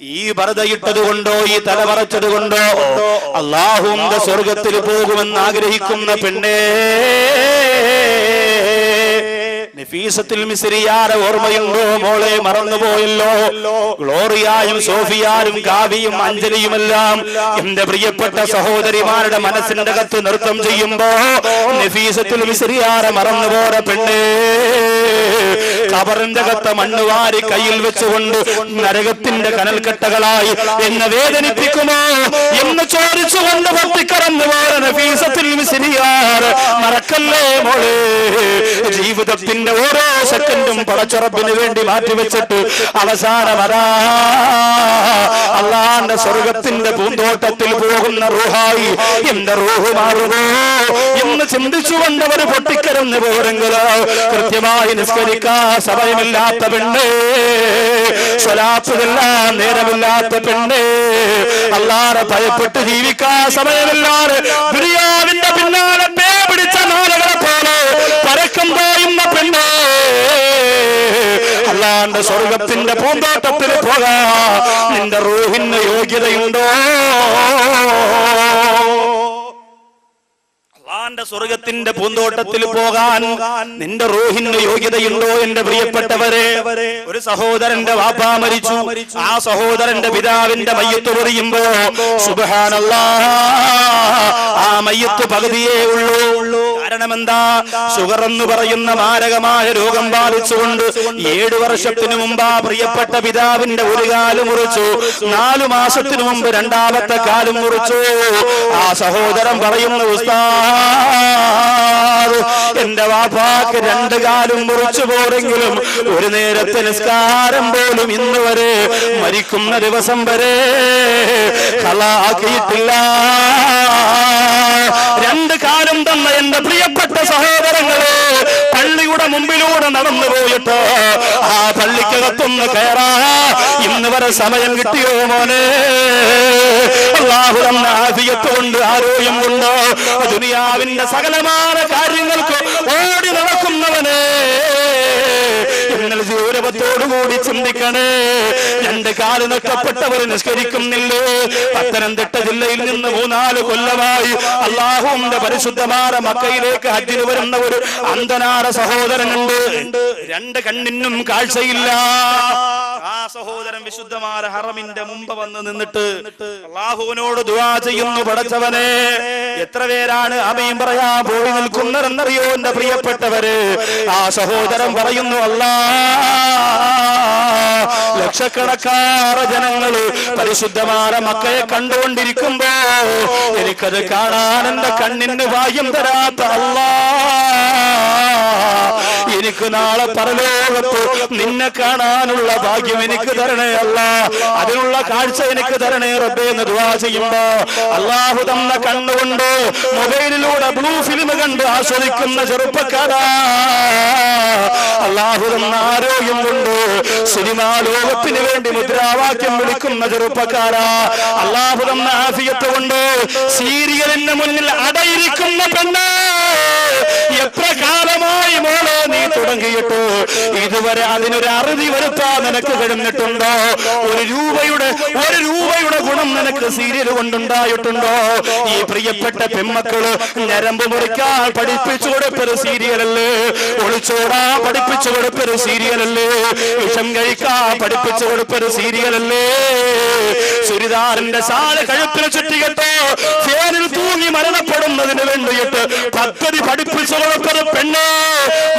ഈ ഭരതയിട്ടത് കൊണ്ടോ ഈ തല പറച്ചത് കൊണ്ടോ അള്ളാഹുന്റെ സ്വർഗത്തിൽ പോകുമെന്ന് ആഗ്രഹിക്കുന്ന പെണ്ണേ. നഫീസത്തിൽ മിസിരിയാരെ ഓർമ്മയുണ്ടോ മോളെ? മറന്നുപോയല്ലോ. ഗ്ലോറിയായും സോഫിയാരും കാവിയും അഞ്ജലിയുമെല്ലാം എന്റെ പ്രിയപ്പെട്ട സഹോദരിമാരുടെ മനസ്സിന്റെ അകത്ത് നൃത്തം ചെയ്യുമ്പോ നഫീസത്തിൽ മിസിരിയാരെ മറന്നുപോയ പെണ്ണേ. കബറിന്റെ കത്ത മണ്ണ് വാരി കയ്യിൽ വെച്ചുകൊണ്ട് നരകത്തിന്റെ കനൽക്കെട്ടകളായി എന്നെ വേദനിപ്പിക്കുമോ എന്ന് ചോദിച്ചുകൊണ്ട് പത്തിക്കറന്ന് നഫീസത്തിൽ മിസ്രിയാർ മറക്കല്ലേ മോളെ? ജീവിതത്തിന്റെ ഓരോ സെക്കൻഡും പടച്ചുറപ്പിന് വേണ്ടി മാറ്റിവെച്ചിട്ട് അവസാനം അതാ അള്ളാന്റെ സ്വർഗത്തിന്റെ പൂന്തോട്ടത്തിൽ പോകുന്ന റൂഹായി എന്റെ റൂഹ് മാറുമോ എന്ന് ചിന്തിച്ചുകൊണ്ട് അവർ പൊട്ടിക്കരന്ന് പോരെങ്കിലോ? കൃത്യമായി നിസ്കരിക്കാ സമയമില്ലാത്ത പെണ്ണ്. സ്വലാത്തുതെല്ലാം നേരമില്ലാത്ത പെണ്ണ്. അല്ലാതെ ഭയപ്പെട്ട് ജീവിക്കാൻ സമയമില്ലാതെ ദുരിയാവിന്റെ പിന്നാലെ പേ പിടിച്ച നാളുകളെ പോലെ പരക്കം പോയുന്ന പെണ്ണ്. അല്ലാണ്ട് സ്വർഗത്തിന്റെ പൂന്തോട്ടത്തിൽ പോകാ. നിന്റെ റൂഹിന് യോഗ്യതയുണ്ടോ? അള്ളാന്റെ സ്വർഗത്തിന്റെ പൂന്തോട്ടത്തിൽ പോകാൻ നിന്റെ റൂഹിന് യോഗ്യതയുണ്ടോ എന്റെ പ്രിയപ്പെട്ടവരെ? ഒരു സഹോദരന്റെ വാപ്പ മരിച്ചു. ആ സഹോദരന്റെ പിതാവിന്റെ മയ്യത്ത് പൊറിയുമ്പോ സുബഹാനല്ലാ ആ മയ്യത്ത് പകുതിയേ ഉള്ളൂ. കാരണം എന്താ ഷുഗർ എന്ന് പറയുന്ന മാരകമായ രോഗം ബാധിച്ചുകൊണ്ട് ഏഴു വർഷത്തിന് മുമ്പ് ആ പ്രിയപ്പെട്ട പിതാവിന്റെ ഒരു കാൽ മുറിച്ചു. നാലു മാസത്തിനു മുമ്പ് രണ്ടാമത്തെ കാലും മുറിച്ചു. ആ സഹോദരൻ പറയുന്ന ഉസ്താദ് എന്റെ വാപ്പാക്ക് രണ്ടു കാലും മുറിച്ചു പോരെങ്കിലും ഒരു നേരത്തെ നിസ്കാരം പോലും ഇന്ന് വരെ മരിക്കുന്ന ദിവസം വരെ കളാക്കിയിട്ടില്ല. മുമ്പിലൂടെ നടന്നു പോയിട്ട് ആ പള്ളിക്കകത്തൊന്ന് കയറാ. ഇന്ന് വരെ സമയം കിട്ടിയോ മോനെ? അള്ളാഹു ആഫിയത്ത് കൊണ്ട് ആരോഗ്യം കൊണ്ട് ദുനിയാവിന്റെ സകലമായ കാര്യങ്ങൾക്ക് ഓടി നടക്കുന്നവനെ. ഗൗരവത്തോടുകൂടി ചിന്തിക്കണേ. രണ്ട് കാൽ നഷ്ടപ്പെട്ടവർ നിസ്കരിക്കുന്നില്ലേ? പത്തനംതിട്ട ജില്ലയിൽ നിന്ന് മൂന്നാൽ കൊല്ലമായി അള്ളാഹുന്റെ പരിശുദ്ധമായ മക്കയിലേക്ക് ഹജ്ജിന് വരുന്ന ഒരു അന്തനാട സഹോദരനുണ്ട്. രണ്ട് കണ്ണിനും കാഴ്ചയില്ല. ആ സഹോദരൻ വിശുദ്ധമായ ഹറമിന്റെ മുമ്പ് വന്ന് നിന്നിട്ട് അള്ളാഹുവിനോട് ദുവാ ചെയ്യുന്നു പടച്ചവനെ. എത്ര പേരാണ് അമയും പറയാ പോയി നിൽക്കുന്നതെന്നറിയോ എന്റെ പ്രിയപ്പെട്ടവര്? ആ സഹോദരൻ പറയുന്നു അല്ലാ ലക്ഷക്കണക്കാറ് ജനങ്ങൾ പരിശുദ്ധമായ മക്കളെ കണ്ടുകൊണ്ടിരിക്കുമ്പോ എനിക്കത് കാണാൻ എന്റെ കണ്ണിന് വായും തരാത്ത അല്ലാ എനിക്ക് നാളെ പരലോകത്ത് നിന്നെ കാണാനുള്ള ഭാഗ്യം എനിക്ക് തരണേ അല്ല അതിനുള്ള കാഴ്ച എനിക്ക് തരണേ റബ്ബേ എന്ന് ദുആ ചെയ്യുമ്പോ അള്ളാഹു തന്ന കണ്ണുകൊണ്ട് മൊബൈലിലൂടെ ബ്ലൂ ഫിലിം കണ്ട് ആസ്വദിക്കുന്ന ചെറുപ്പക്കാരാ. അള്ളാഹു തന്ന ആരോഗ്യം കൊണ്ട് സിനിമാ ലോകത്തിന് വേണ്ടി മുദ്രാവാക്യം വിളിക്കുന്ന ചെറുപ്പക്കാരാ. അള്ളാഹു തന്ന ആഫിയത്ത് കൊണ്ട് സീരിയലിന് മുന്നിൽ അടയിരിക്കുന്ന പെണ്ണ്. എത്ര മോളെ നീ തുടങ്ങിയിട്ട്. ഇതുവരെ അതിനൊരു അറുതി വരുത്താൻ നിനക്ക് കഴിഞ്ഞിട്ടുണ്ടോ? ഒരു രൂപയുടെ ഒരു രൂപയുടെ ഗുണം നിനക്ക് സീരിയൽ കൊണ്ടുണ്ടായിട്ടുണ്ടോ? ഈ പ്രിയപ്പെട്ട പെമ്മക്കൾ ഞരമ്പ് മുറിക്കാൻ പഠിപ്പിച്ചു കൊടുപ്പൊരു സീരിയലല്ലേ? ഒളിച്ചോടാ പഠിപ്പിച്ചു കൊടുപ്പൊരു സീരിയലല്ലേ? വിഷം കഴിക്കാൻ പഠിപ്പിച്ചു കൊടുപ്പൊരു സീരിയലല്ലേ? സുരിദാറിന്റെ സാല കഴുത്തിന് ചുറ്റികെട്ടോ ഫേനിൽ തൂങ്ങി മരണപ്പെടുന്നതിന് വേണ്ടിയിട്ട് പദ്ധതി പഠിപ്പിച്ചു കൊടുപ്പൊരു പെണ്ണ്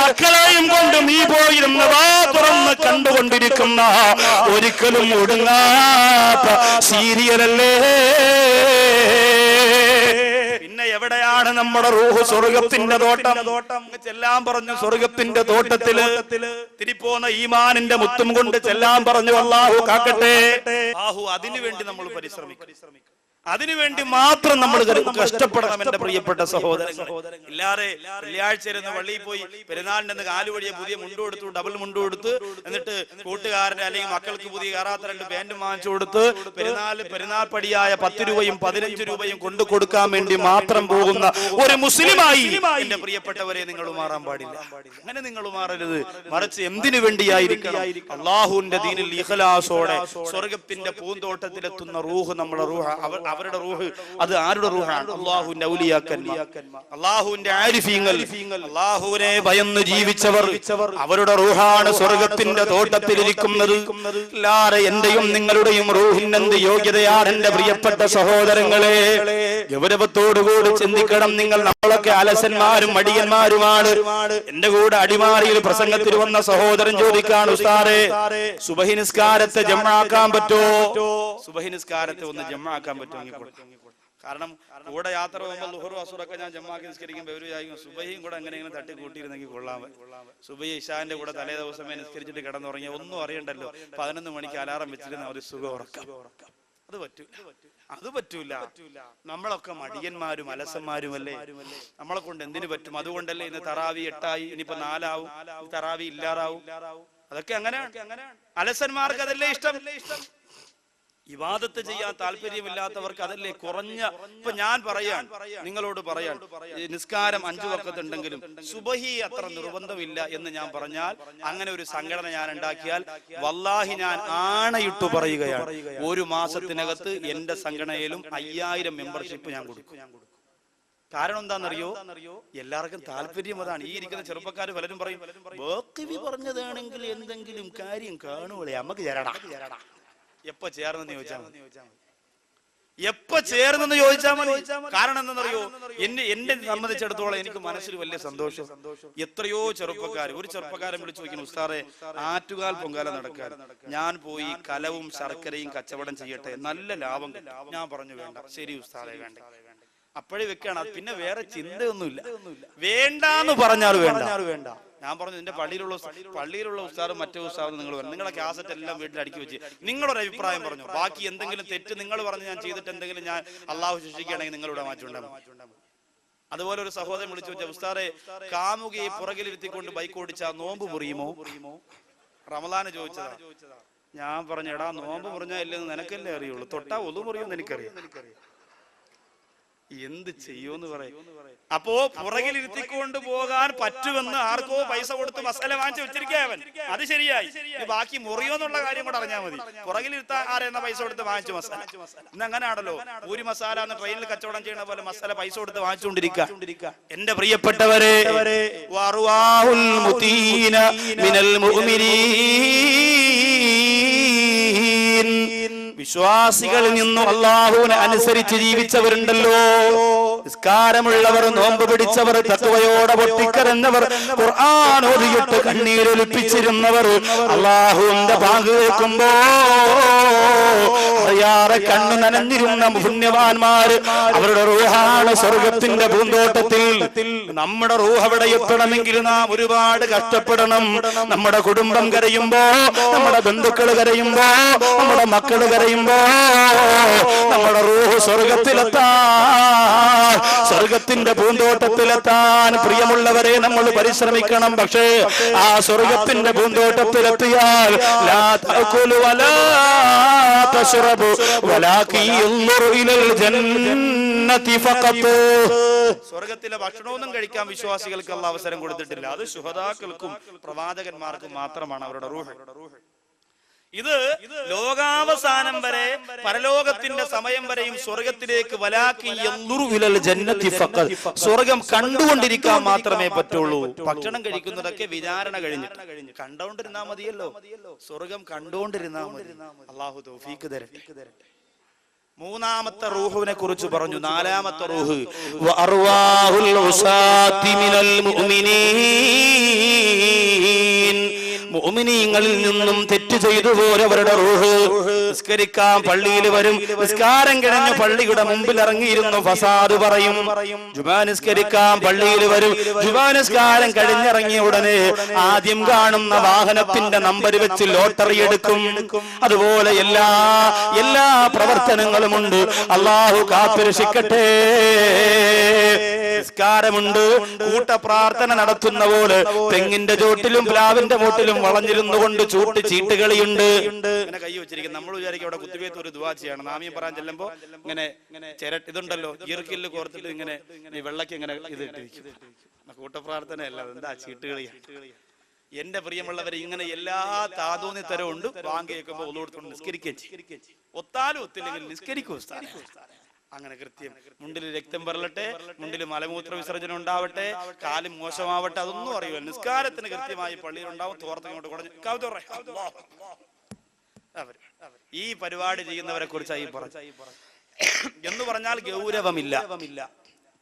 മക്കളെയും കൊണ്ട് നീ പോയിരുന്ന വാ തുറന്ന് കണ്ടുകൊണ്ടിരിക്കുന്ന ഒരിക്കലും ഒടുങ്ങാത്ത സീരിയലല്ലേ? പിന്നെ എവിടെയാണ് നമ്മുടെ റൂഹ് സ്വർഗത്തിന്റെ തോട്ടം? തോട്ടം ചെല്ലാൻ പറഞ്ഞു സ്വർഗത്തിന്റെ തോട്ടത്തിൽ തിരിപ്പോന്ന ഈമാനിന്റെ മുത്തും കൊണ്ട് ചെല്ലാൻ പറഞ്ഞു അള്ളാഹു കാക്കട്ടെ. ആഹു അതിനു വേണ്ടി നമ്മൾ പരിശ്രമിക്കും. അതിനുവേണ്ടി മാത്രം നമ്മൾ കഷ്ടപ്പെടണം എന്റെ പ്രിയപ്പെട്ട സഹോദരൻ ഇല്ലാതെ വെള്ളിയാഴ്ച ഇരുന്ന് വള്ളിയിൽ പോയി പെരുന്നാളിന്റെ കാലുവഴിയെ പുതിയ മുണ്ട് കൊടുത്തു ഡബിൾ മുണ്ട് കൊടുത്ത് എന്നിട്ട് കൂട്ടുകാരന്റെ അല്ലെങ്കിൽ മക്കൾക്ക് പുതിയ കയറാത്ത രണ്ട് പാന്റും വാങ്ങിച്ചു കൊടുത്ത് പെരുന്നാൾ പെരുന്നാൾ പടിയായ പത്ത് രൂപയും പതിനഞ്ച് രൂപയും കൊണ്ടു കൊടുക്കാൻ വേണ്ടി മാത്രം പോകുന്ന ഒരു മുസ്ലിമായി എന്റെ പ്രിയപ്പെട്ടവരെ നിങ്ങൾ മാറാൻ പാടില്ല. അങ്ങനെ നിങ്ങൾ മാറരുത്. മറിച്ച് എന്തിനു വേണ്ടിയായിരിക്കണം? അള്ളാഹുവിന്റെ ദീനിൽ ഇഹലാസോടെ സ്വർഗത്തിന്റെ പൂന്തോട്ടത്തിലെത്തുന്ന റൂഹ് നമ്മളെ റൂഹ അവർ- അവരുടെ റൂഹ് അത് ആരുടെ റൂഹാണ്? അള്ളാഹുവിന്റെ ഔലിയാക്കന്മാർ അള്ളാഹുവിന്റെ ആരിഫീങ്ങൾ. അള്ളാഹുവിനെ ഭയന്ന് ജീവിച്ചവർ അവരുടെ റൂഹാണ് സ്വർഗത്തിന്റെ തോട്ടത്തിലിരിക്കുന്നത്. എല്ലാരെ എന്റെയും നിങ്ങളുടെയും റൂഹിനെന്ത് യോഗ്യതയാണ് എന്റെ പ്രിയപ്പെട്ട സഹോദരങ്ങളെ. ഗൗരവത്തോടുകൂടി ചിന്തിക്കണം. നിങ്ങൾ നമ്മളൊക്കെ അലസന്മാരും മടിയന്മാരുമാണ്. എന്റെ കൂടെ അടിമാറിയിൽ പ്രസംഗത്തിൽ വന്ന സഹോദരൻ ചോദിക്കാണ് ഉസ്താറെ സുബഹി നിസ്കാരത്തെ ജമ്മാക്കാൻ പറ്റോ? സുബഹി നിസ്കാരത്തെ ഒന്ന് ജമ്മാക്കാൻ പറ്റുമോ. കാരണം കൂടെ യാത്ര പോകുമ്പോൾ ലുഹറു അസുറൊക്കെ ഞാൻ ജമ്മാക്കി നിസ്കരിക്കുമ്പോൾ ഒരു വിചാരിക്കും സുബഹിയും കൂടെ അങ്ങനെ ഇങ്ങനെ തട്ടി കൂട്ടിയിരുന്നെങ്കിൽ കൊള്ളാം. സുബഹി ഇഷാന്റെ കൂടെ തലേ ദിവസമേ നിസ്കരിച്ചിട്ട് കിടന്നുറങ്ങിയ ഒന്നും അറിയണ്ടല്ലോ. പതിനൊന്ന് മണിക്ക് അലാറം വെച്ചിരുന്ന ഒരു സുഖം ഉറക്കാം. അത് പറ്റൂല. അത് പറ്റൂല. നമ്മളൊക്കെ മടിയന്മാരും അലസന്മാരും അല്ലേ? നമ്മളെ കൊണ്ട് എന്തിനു പറ്റും? അതുകൊണ്ടല്ലേ ഇന്ന് തറാവി എട്ടായി ഇനിയിപ്പോ നാലാവും. തറാവി ഇല്ലാറാവും. അതൊക്കെ അങ്ങനെയാണ്. അലസന്മാർക്ക് അതല്ലേ ഇഷ്ടം? ഇവാദത്ത് ചെയ്യാൻ താല്പര്യമില്ലാത്തവർക്ക് അതല്ലേ കുറഞ്ഞ ഇപ്പൊ ഞാൻ പറയാൻ നിങ്ങളോട് പറയാൻ നിസ്കാരം അഞ്ചു വക്കത്തുണ്ടെങ്കിലും സുബഹി അത്ര നിർബന്ധമില്ല എന്ന് ഞാൻ പറഞ്ഞാൽ അങ്ങനെ ഒരു സംഘടന ഞാൻ ഉണ്ടാക്കിയാൽ വല്ലാഹി ഞാൻ ആണയിട്ടു പറയുകയാണ്. ഒരു മാസത്തിനകത്ത് എന്റെ സംഘടനയിലും അയ്യായിരം മെമ്പർഷിപ്പ് ഞാൻ കൊടുക്കും. കാരണം എന്താണെന്നറിയോ? എല്ലാവർക്കും താല്പര്യം അതാണ്. ഈ ഇരിക്കുന്ന ചെറുപ്പക്കാർ പലരും പറയും പറഞ്ഞതാണെങ്കിൽ എന്തെങ്കിലും കാര്യം കാണുവളെ? നമുക്ക് ചേരടാ. എപ്പോ ചേർന്നെന്ന് ചോദിച്ചാൽ മതി. എപ്പോ ചേർന്നെന്ന് ചോദിച്ചാൽ മതി. കാരണം എന്തെന്നറിയോ എന്നെ എന്നെ സംബന്ധിച്ചിടത്തോളം എനിക്ക് മനസ്സിൽ വലിയ സന്തോഷം. എത്രയോ ചെറുപ്പക്കാർ ഒരു ചെറുപ്പക്കാരൻ വിളിച്ചു ചോദിക്കുന്നു ഉസ്താറെ ആറ്റുകാൽ പൊങ്കാല നടക്കാൻ. ഞാൻ പോയി കലവും ശർക്കരയും കച്ചവടം ചെയ്യട്ടെ. നല്ല ലാഭം. ഞാൻ പറഞ്ഞു വേണ്ട. ശരി ഉസ്താറെ വേണ്ട. അപ്പോഴേ വെക്കാണ്. പിന്നെ വേറെ ചിന്തയൊന്നുമില്ല. വേണ്ടാന്ന് പറഞ്ഞാൽ വേണ്ട. ഞാൻ പറഞ്ഞു നിന്റെ പള്ളിയിലുള്ള പള്ളിയിലുള്ള ഉസ്താറും മറ്റേ ഉസ്താറും നിങ്ങൾ പറഞ്ഞു നിങ്ങളെ കാസറ്റ് എല്ലാം വീട്ടിൽ അടുക്കി വെച്ച്. നിങ്ങളൊരു അഭിപ്രായം പറഞ്ഞു. ബാക്കി എന്തെങ്കിലും തെറ്റ് നിങ്ങൾ പറഞ്ഞ് ഞാൻ ചെയ്തിട്ട് എന്തെങ്കിലും ഞാൻ അള്ളാഹു ശിക്ഷിക്കുകയാണെങ്കിൽ നിങ്ങളുടെ മാറ്റുണ്ടാകും അതുപോലെ ഒരു സഹോദരൻ വിളിച്ചു വെച്ച ഉസ്താറെ കാമുകയെ പുറകിലിരുത്തിക്കൊണ്ട് ബൈക്ക് ഓടിച്ച നോമ്പ് പുറിയുമോ റമലാന് ചോദിച്ചതാ. ഞാൻ പറഞ്ഞു എടാ നോമ്പ് പറഞ്ഞാ ഇല്ലെന്ന് നിനക്കല്ലേ അറിയുള്ളൂ. തൊട്ടാ ഒതു മുറിയുമെന്ന് എനിക്കറിയാം. എന്ത് ചെയ്യൂന്ന് പറയും. അപ്പോ പുറകിലിരുത്തിക്കൊണ്ട് പോകാൻ പറ്റുമെന്ന് ആർക്കോ പൈസ കൊടുത്ത് മസാല വാങ്ങിച്ചു വെച്ചിരിക്കാവൻ അത് ശരിയായി. ബാക്കി ബാക്കി മുറിയോന്നുള്ള കാര്യം കൂടെ അറിഞ്ഞാൽ മതി. പുറകിലിരുത്താൻ ആരെന്ന പൈസ കൊടുത്ത് വാങ്ങിച്ചു മസാല. ഇന്ന് അങ്ങനെയാണല്ലോ ഒരു മസാല എന്ന് ട്രെയിനിൽ കച്ചവടം ചെയ്യുന്ന പോലെ മസാല പൈസ കൊടുത്ത് വാങ്ങിച്ചുകൊണ്ടിരിക്കുക എന്റെ പ്രിയപ്പെട്ടവരെ വറുവാഹുൽ മുതീന മിനൽ മുഅ്മിനീൻ. വിശ്വാസികളിൽ നിന്നും അള്ളാഹുവിനെ അനുസരിച്ച് ജീവിച്ചവരുണ്ടല്ലോ. നിസ്കാരമുള്ളവർ നോമ്പ് പിടിച്ചവർ തത്വയോടെ പൊട്ടിക്കരഞ്ഞവർ ഖുർആൻ ഓതിയിട്ട് കണ്ണീരൊലിപ്പിച്ചിരുന്നവർ അള്ളാഹുവിന്റെ ബാങ്ക് കേൾക്കുമ്പോ അറിയാറെ കണ്ണു നനഞ്ഞിരുന്ന പുണ്യവാന്മാര് അവരുടെ റൂഹാണ് സ്വർഗത്തിന്റെ പൂന്തോട്ടത്തിൽ. നമ്മുടെ റൂഹ് അവിടെ എത്തണമെങ്കിൽ നാം ഒരുപാട് കഷ്ടപ്പെടണം. നമ്മുടെ കുടുംബം കരയുമ്പോ നമ്മുടെ ബന്ധുക്കൾ കരയുമ്പോ നമ്മുടെ മക്കൾ കരയുമ്പോ നമ്മുടെ റൂഹ് സ്വർഗത്തിലെത്താൻ സ്വർഗത്തിന്റെ പൂന്തോട്ടത്തിലെത്താൻ പ്രിയമുള്ളവരെ നമ്മൾ പരിശ്രമിക്കണം. പക്ഷേ ആ സ്വർഗത്തിന്റെ പൂന്തോട്ടത്തിലെത്തിയാൽ സ്വർഗത്തിലെ ഭക്ഷണമൊന്നും കഴിക്കാൻ വിശ്വാസികൾക്ക് അവസരം കൊടുത്തിട്ടില്ല. അത് ശുഹദാക്കൾക്കും പ്രവാചകന്മാർക്കും മാത്രമാണ് അവരുടെ റൂഹ്. ഇത് ലോകാവസാനം വരെ പരലോകത്തിന്റെ സമയം വരെയും സ്വർഗത്തിലേക്ക് വലാക്കി സ്വർഗം കണ്ടുകൊണ്ടിരിക്കാൻ മാത്രമേ പറ്റുള്ളൂ. ഭക്ഷണം കഴിക്കുന്നതൊക്കെ വിചാരണ കഴിഞ്ഞു. കണ്ടോണ്ടിരുന്നാ മതിയല്ലോ. സ്വർഗം കണ്ടുകൊണ്ടിരുന്നാ മതി. അള്ളാഹു തോഫീക്ക് തരട്ടെ. മൂന്നാമത്തെ റൂഹുവിനെ കുറിച്ച് പറഞ്ഞു. നാലാമത്തെ റൂഹ്. മിനൽ മുഅ്മിനീൻ. മുഅ്മിനീങ്ങളിൽ നിന്നും തെറ്റ് ചെയ്തു പോരവരുടെ റൂഹ്. നിസ്കരിക്കാൻ പള്ളിയിൽ വരും. നിസ്കാരം കിടഞ്ഞ് പള്ളിയുടെ മുമ്പിൽ ഇറങ്ങിയിരുന്നു ഫസാദ് പറയും ജുമാ നിസ്കരിക്കാൻ പള്ളിയിൽ വരും. ജുമാ നിസ്കാരം കഴിഞ്ഞിറങ്ങിയ ഉടനെ ആദ്യം കാണുന്ന വാഹനത്തിന്റെ നമ്പർ വെച്ച് ലോട്ടറി എടുക്കും. അതുപോലെ എല്ലാ എല്ലാ പ്രവർത്തനങ്ങളും പ്രവർത്തനങ്ങളുമുണ്ട് അള്ളാഹു കാത്തുരക്ഷിക്കട്ടെ. നിസ്കാരമുണ്ട്. കൂട്ടപ്രാർത്ഥന നടത്തുന്ന പോലെ തെങ്ങിന്റെ ചോട്ടിലും പ്ലാവിന്റെ മൂട്ടിലും വളഞ്ഞിരുന്നു കൊണ്ട് ചൂട്ട് ചീട്ടുകളിയുണ്ട്. ഇങ്ങനെ കൈ വെച്ചിരിക്കും നമ്മൾ വിചാരിക്കും അവിടെ കുത്തിവേത്ത് ഒരു ദുവാ നാമിയും നാമിയം പറയാൻ ചെല്ലുമ്പോ ഇങ്ങനെ ചിര ഇതുണ്ടല്ലോ. ഈർക്കിൽ കോർത്തിട്ട് ഇങ്ങനെ ഈ വെള്ളക്ക് ഇങ്ങനെ ഇത് ഇട്ടിരിക്കും കൂട്ടപ്രാർത്ഥനയല്ല എന്താ ചീട്ടുകളിയാണ് എന്റെ പ്രിയമുള്ളവരെ ഇങ്ങനെ എല്ലാ താതോന്നി തരവും ഉണ്ട്. ബാങ്ക് കേൾക്കുമ്പോൾ ഒന്നുകൊടുത്തോണ്ട് നിസ്കരിക്കുകയും ഒത്താലും ഒത്തില്ലെങ്കിൽ നിസ്കരിക്കൂ. അങ്ങനെ കൃത്യം. മുണ്ടിൽ രക്തം പെറലട്ടെ മുണ്ടിൽ മലമൂത്ര വിസർജനം ഉണ്ടാവട്ടെ കാൽ മോശമാവട്ടെ അതൊന്നും അറിയുമല്ലോ നിസ്കാരത്തിന് കൃത്യമായി പള്ളിയിൽ ഉണ്ടാവും തോർത്ത് ഇങ്ങോട്ട്. അവർ. ഈ പരിപാടി ചെയ്യുന്നവരെ കുറിച്ചായി എന്ന് പറഞ്ഞാൽ ഗൗരവമില്ല.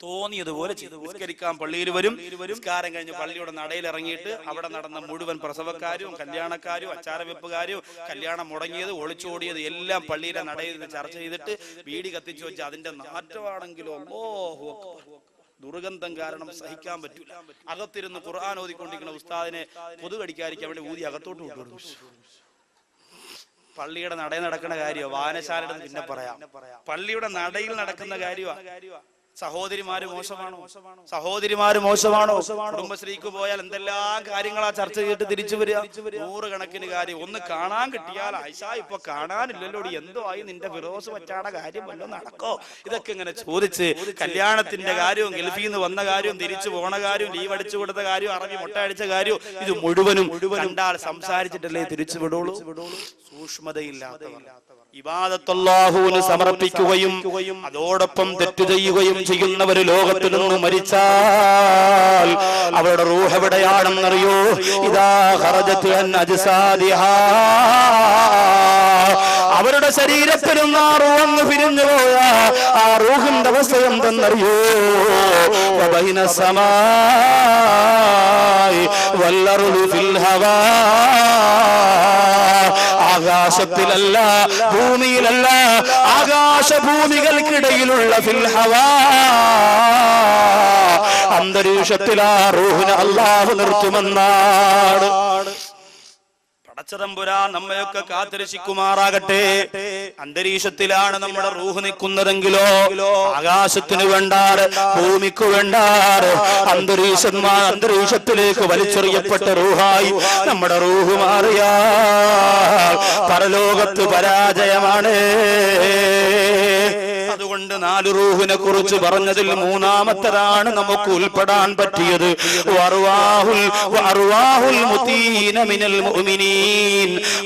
തോന്നിയതുപോലെ നിസ്കരിക്കാൻ പള്ളിയിൽ വരും. നിസ്കാരം കഴിഞ്ഞ് പള്ളിയുടെ നടയിൽ ഇറങ്ങിയിട്ട് അവിടെ നടന്ന മുഴുവൻ പ്രസവക്കാരും കല്യാണക്കാരും അച്ചാരവെപ്പുകാരും കല്യാണം മുടങ്ങിയത് ഒളിച്ചോടിയത് എല്ലാം പള്ളിയിലെ നടയിൽ നിന്ന് ചർച്ച ചെയ്തിട്ട് വീടി കത്തിച്ചു വെച്ച് അതിന്റെ നാറ്റമാണെങ്കിലോ അക്ബർ. ദുർഗന്ധം കാരണം സഹിക്കാൻ പറ്റൂല. അകത്തിരുന്ന് ഖുർആൻ ഓതിക്കൊണ്ടിരിക്കുന്ന ഉസ്താദിനെ കൊതു കടിക്കാതിരിക്കാൻ വേണ്ടി ഊതി അകത്തോട്ട് വിട്ടു പള്ളിയുടെ നടയിൽ നടക്കുന്ന കാര്യമാണ് വായനശാലയുടെ പിന്നെ പറയാം. പള്ളിയുടെ നടയിൽ നടക്കുന്ന കാര്യമാ? സഹോദരിമാര് മോശമാണോ? സഹോദരിമാര് മോശമാണോ? കുടുംബശ്രീക്ക് പോയാൽ എന്തെല്ലാം കാര്യങ്ങളാ ചർച്ച ചെയ്തിട്ട് തിരിച്ചു വരിക? നൂറുകണക്കിന് കാര്യം. ഒന്ന് കാണാൻ കിട്ടിയാൽ ആയിഷ ഇപ്പൊ കാണാനില്ലല്ലോ എന്തോ ആയി നിന്റെ ഫിറോസ് പറ്റാട കാര്യം വല്ലതും നടക്കോ? ഇതൊക്കെ ഇങ്ങനെ ചോദിച്ച് കല്യാണത്തിന്റെ കാര്യവും ഗൾഫിൽ നിന്ന് വന്ന കാര്യവും തിരിച്ചു പോണ കാര്യവും ലീവ് അടിച്ചു കൊടുത്ത കാര്യവും അറബി മുട്ട അടിച്ച കാര്യവും ഇത് മുഴുവനും കണ്ടാൽ സംസാരിച്ചിട്ടല്ലേ തിരിച്ചു വിടുള്ളൂ? സൂക്ഷ്മതയില്ലാത്തവർ. ഇബാദത്തല്ലാഹുവിന് സമർപ്പിക്കുകയും അതോടൊപ്പം തെറ്റു ചെയ്യുകയും ചെയ്യുന്നവര് ലോകത്തു നിന്ന് മരിച്ചാൽ അവരുടെ റൂഹ് എവിടെയാണെന്നറിയോ? ഇതാ ഖറജത്ത് അൻ അജ്സാദിഹാ. അവരുടെ ശരീരത്തിലും ആ റൂഹ് പിരിഞ്ഞു പോയ ആ റൂഹിന്റെ അവസ്ഥ എന്തെന്നറിയോ? വല്ലറുദി ഫിൽ ഹവാ. ആകാശത്തിലല്ല ഭൂമിയിലല്ല ആകാശഭൂമികൾക്കിടയിലുള്ള ഫിൽഹവാ അന്തരീക്ഷത്തിൽ ആ റൂഹിനെ അള്ളാഹു നിർത്തുമെന്നാണ്. പടച്ചതമ്പുരാ നമ്മയൊക്കെ കാത്തിരശിക്കുമാറാകട്ടെ അന്തരീക്ഷത്തിലാണ് നമ്മുടെ റൂഹ് നിൽക്കുന്നതെങ്കിലോ ആകാശത്തിന് വേണ്ടാറ് ഭൂമിക്ക് വേണ്ടാറ് അന്തരീക്ഷന്മാർ അന്തരീക്ഷത്തിലേക്ക് വലിച്ചെറിയപ്പെട്ട റൂഹായി നമ്മുടെ റൂഹ് മാറിയാ പരലോകത്ത് പരാജയമാണ്. അതുകൊണ്ട് നാല് റൂഹിനെ കുറിച്ച് പറഞ്ഞതിൽ മൂന്നാമത്തതാണ് നമുക്ക് ഉൾപ്പെടാൻ പറ്റിയത്.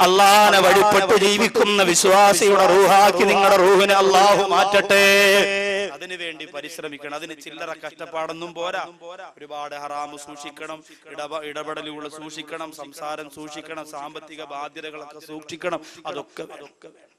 അള്ളാനെ വഴിപ്പെട്ട് ജീവിക്കുന്ന വിശ്വാസിയുടെ റൂഹാക്കി നിങ്ങളുടെ റൂഹിനെ അള്ളാഹു മാറ്റട്ടെ. അതിനു വേണ്ടി പരിശ്രമിക്കണം. അതിന് ചില്ലറ കഷ്ടപ്പാടൊന്നും പോരാ. ഒരുപാട് ഹറാമ് സൂക്ഷിക്കണം. ഇടപ ഇടപെടലുകൾ സൂക്ഷിക്കണം. സംസാരം സൂക്ഷിക്കണം. സാമ്പത്തിക ബാധ്യതകളൊക്കെ സൂക്ഷിക്കണം. അതൊക്കെ അതൊക്കെ